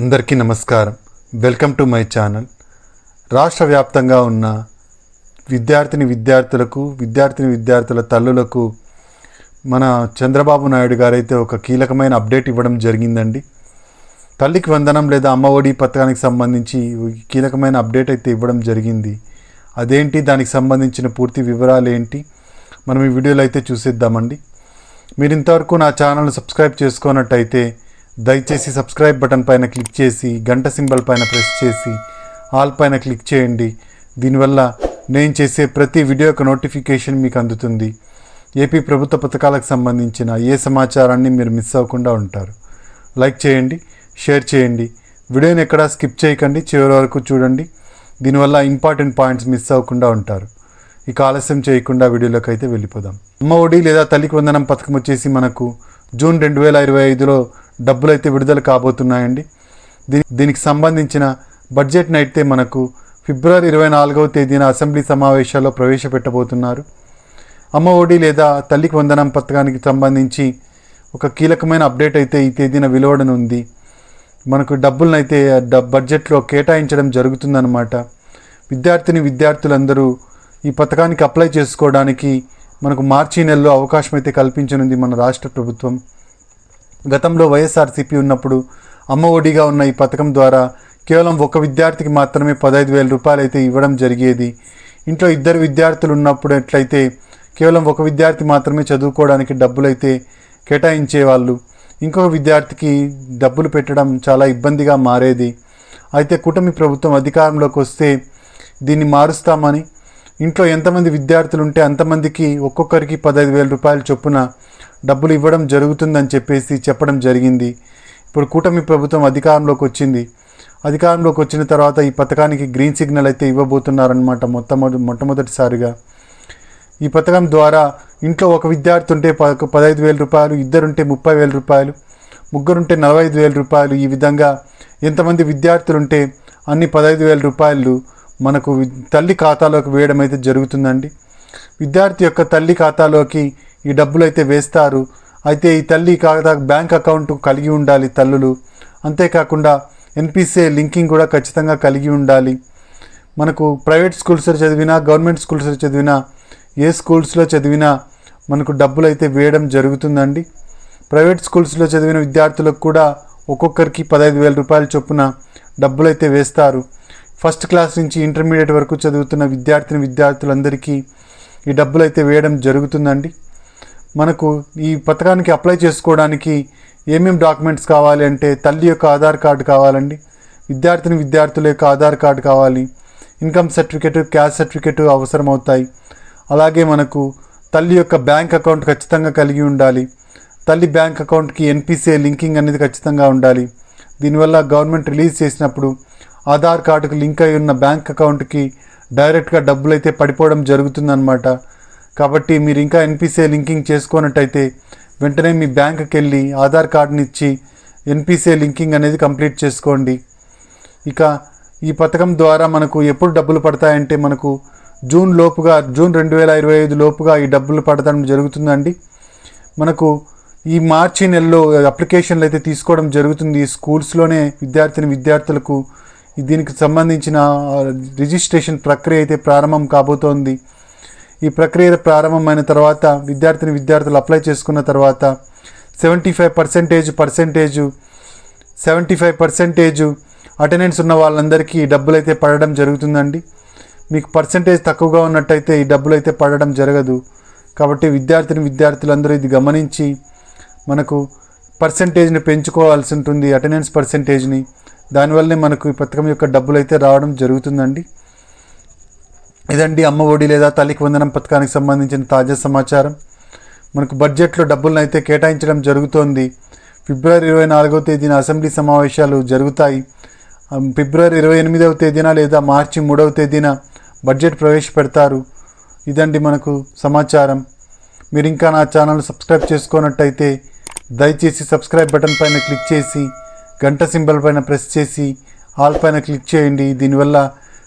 అందరికీ నమస్కారం. Welcome to my channel. రాష్ట్ర వ్యాప్తంగా ఉన్న విద్యార్థిని విద్యార్థులకు విద్యార్థిని విద్యార్థుల తల్లులకు మన చంద్రబాబు నాయుడు గారైతే ఒక కీలకమైన అప్డేట్ ఇవ్వడం జరిగిందండి. తల్లికి వందనం లేదా అమ్మ ఒడి పథకానికి సంబంధించి కీలకమైన అప్డేట్ అయితే ఇవ్వడం జరిగింది. అదేంటి? దానికి సంబంధించిన పూర్తి వివరాలు ఏంటి? మనం ఈ వీడియోలో అయితే చూసేద్దామండి. మీరు ఇంతవరకు నా ఛానల్ సబ్స్క్రైబ్ చేసుకున్నట్టయితే దయచేసి సబ్స్క్రైబ్ బటన్ పైన క్లిక్ చేసి గంట సింబల్ పైన ప్రెస్ చేసి ఆల్ పైన క్లిక్ చేయండి. దీనివల్ల నేను చేసే ప్రతి వీడియో యొక్క నోటిఫికేషన్ మీకు అందుతుంది. ఏపీ ప్రభుత్వ పథకాలకు సంబంధించిన ఏ సమాచారాన్ని మీరు మిస్ అవ్వకుండా ఉంటారు. లైక్ చేయండి షేర్ చేయండి. వీడియోని ఎక్కడా స్కిప్ చేయకండి చివరి వరకు చూడండి. దీనివల్ల ఇంపార్టెంట్ పాయింట్స్ మిస్ అవ్వకుండా ఉంటారు. ఇక ఆలస్యం చేయకుండా వీడియోలోకి అయితే వెళ్ళిపోదాం. అమ్మ ఒడి లేదా తల్లికి వందనం పథకం వచ్చేసి మనకు జూన్ రెండు వేల ఇరవై ఐదులో డబ్బులు అయితే విడుదల కాబోతున్నాయండి. దీ దీనికి సంబంధించిన బడ్జెట్ను అయితే మనకు ఫిబ్రవరి ఇరవై నాలుగవ తేదీన అసెంబ్లీ సమావేశాల్లో ప్రవేశపెట్టబోతున్నారు. అమ్మ ఒడి లేదా తల్లికి వందనం పథకానికి సంబంధించి ఒక కీలకమైన అప్డేట్ అయితే ఈ తేదీన వెలువడనుంది. మనకు డబ్బులను అయితే బడ్జెట్లో కేటాయించడం జరుగుతుందన్నమాట. విద్యార్థిని విద్యార్థులందరూ ఈ పథకానికి అప్లై చేసుకోవడానికి మనకు మార్చి నెలలో అవకాశం అయితే కల్పించనుంది మన రాష్ట్ర ప్రభుత్వం. గతంలో వైఎస్ఆర్సీపీ ఉన్నప్పుడు అమ్మ ఒడిగా ఉన్న ఈ పథకం ద్వారా కేవలం ఒక విద్యార్థికి మాత్రమే పదహైదు వేల రూపాయలు అయితే ఇవ్వడం జరిగేది. ఇంట్లో ఇద్దరు విద్యార్థులు ఉన్నప్పుడు ఎట్లయితే కేవలం ఒక విద్యార్థి మాత్రమే చదువుకోవడానికి డబ్బులు అయితే కేటాయించేవాళ్ళు. ఇంకొక విద్యార్థికి డబ్బులు పెట్టడం చాలా ఇబ్బందిగా మారేది. అయితే కూటమి ప్రభుత్వం అధికారంలోకి వస్తే దీన్ని మారుస్తామని ఇంట్లో ఎంతమంది విద్యార్థులు ఉంటే అంతమందికి ఒక్కొక్కరికి పదహైదు వేల రూపాయల చొప్పున డబ్బులు ఇవ్వడం జరుగుతుందని చెప్పేసి చెప్పడం జరిగింది. ఇప్పుడు కూటమి ప్రభుత్వం అధికారంలోకి వచ్చింది. అధికారంలోకి వచ్చిన తర్వాత ఈ పథకానికి గ్రీన్ సిగ్నల్ అయితే ఇవ్వబోతున్నారనమాట మొట్టమొదటి మొట్టమొదటిసారిగా. ఈ పథకం ద్వారా ఇంట్లో ఒక విద్యార్థి ఉంటే పదహైదు వేల రూపాయలు ఇద్దరుంటే ముప్పై వేల రూపాయలు ముగ్గురుంటే నలభై ఐదు వేల రూపాయలు ఈ విధంగా ఎంతమంది విద్యార్థులు ఉంటే అన్ని పదహైదు వేల రూపాయలు మనకు తల్లి ఖాతాలోకి వేయడం అయితే జరుగుతుందండి. విద్యార్థి యొక్క తల్లి ఖాతాలోకి ఈ డబ్బులు అయితే వేస్తారు. అయితే ఈ తల్లి కాదా బ్యాంక్ అకౌంట్ కలిగి ఉండాలి తల్లులు. అంతేకాకుండా ఎన్పిసిఐ లింకింగ్ కూడా ఖచ్చితంగా కలిగి ఉండాలి. మనకు ప్రైవేట్ స్కూల్స్లో చదివినా గవర్నమెంట్ స్కూల్స్లో చదివినా ఏ స్కూల్స్లో చదివినా మనకు డబ్బులు అయితే వేయడం జరుగుతుందండి. ప్రైవేట్ స్కూల్స్లో చదివిన విద్యార్థులకు కూడా ఒక్కొక్కరికి పదహైదు వేల రూపాయల చొప్పున డబ్బులు అయితే వేస్తారు. ఫస్ట్ క్లాస్ నుంచి ఇంటర్మీడియట్ వరకు చదువుతున్న విద్యార్థిని విద్యార్థులందరికీ ఈ డబ్బులు అయితే వేయడం జరుగుతుందండి. మనకు ఈ పథకానికి అప్లై చేసుకోవడానికి ఏమేమి డాక్యుమెంట్స్ కావాలి అంటే తల్లి యొక్క ఆధార్ కార్డు కావాలండి విద్యార్థిని విద్యార్థుల యొక్క ఆధార్ కార్డు కావాలి ఇన్కమ్ సర్టిఫికేట్ క్యాస్ట్ సర్టిఫికేట్ అవసరం అవుతాయి అలాగే మనకు తల్లి యొక్క బ్యాంక్ అకౌంట్ ఖచ్చితంగా కలిగి ఉండాలి తల్లి బ్యాంక్ అకౌంట్కి ఎన్పిసిఐ లింకింగ్ అనేది ఖచ్చితంగా ఉండాలి. దీనివల్ల గవర్నమెంట్ రిలీజ్ చేసినప్పుడు ఆధార్ కార్డుకు లింక్ అయి ఉన్న బ్యాంక్ అకౌంట్కి డైరెక్ట్గా డబ్బులు అయితే పడిపోవడం జరుగుతుందన్నమాట. కాబట్టి మీరు ఇంకా ఎన్పిసిఐ లింకింగ్ చేసుకున్నట్టయితే వెంటనే మీ బ్యాంకుకి వెళ్ళి ఆధార్ కార్డుని ఇచ్చి ఎన్పిసిఐ లింకింగ్ అనేది కంప్లీట్ చేసుకోండి. ఇక ఈ పథకం ద్వారా మనకు ఎప్పుడు డబ్బులు పడతాయంటే మనకు జూన్ లోపుగా జూన్ రెండు వేల ఇరవై ఐదు లోపుగా ఈ డబ్బులు పడటం జరుగుతుందండి. మనకు ఈ మార్చి నెలలో అప్లికేషన్లు అయితే తీసుకోవడం జరుగుతుంది. స్కూల్స్లోనే విద్యార్థిని విద్యార్థులకు దీనికి సంబంధించిన రిజిస్ట్రేషన్ ప్రక్రియ అయితే ప్రారంభం కాబోతోంది. ఈ ప్రక్రియ ప్రారంభమైన తర్వాత విద్యార్థిని విద్యార్థులు అప్లై చేసుకున్న తర్వాత seventy five percentage percentage seventy five percentage attendance ఉన్న వాళ్ళందరికీ ఈ డబ్బులు అయితే పడడం జరుగుతుందండి. మీకు పర్సెంటేజ్ తక్కువగా ఉన్నట్టయితే ఈ డబ్బులు అయితే పడడం జరగదు. కాబట్టి విద్యార్థిని విద్యార్థులందరూ ఇది గమనించి మనకు పర్సెంటేజ్ని పెంచుకోవాల్సి ఉంటుంది అటెండెన్స్ పర్సెంటేజ్ని దానివల్లనే మనకు ఈ పథకం యొక్క డబ్బులు అయితే రావడం జరుగుతుందండి. ఇదండి అమ్మ ఒడి లేదా తల్లికి వందనం పథకానికి సంబంధించిన తాజా సమాచారం. మనకు బడ్జెట్లో డబ్బులను అయితే కేటాయించడం జరుగుతోంది. ఫిబ్రవరి ఇరవై నాలుగవ తేదీన అసెంబ్లీ సమావేశాలు జరుగుతాయి. ఫిబ్రవరి ఇరవై ఎనిమిదవ తేదీన లేదా మార్చి మూడవ తేదీన బడ్జెట్ ప్రవేశపెడతారు. ఇదండి మనకు సమాచారం. మీరు ఇంకా నా ఛానల్ సబ్స్క్రైబ్ చేసుకున్నట్టయితే దయచేసి సబ్స్క్రైబ్ బటన్ పైన క్లిక్ చేసి గంట సింబల్ పైన ప్రెస్ చేసి ఆల్ పైన క్లిక్ చేయండి. దీనివల్ల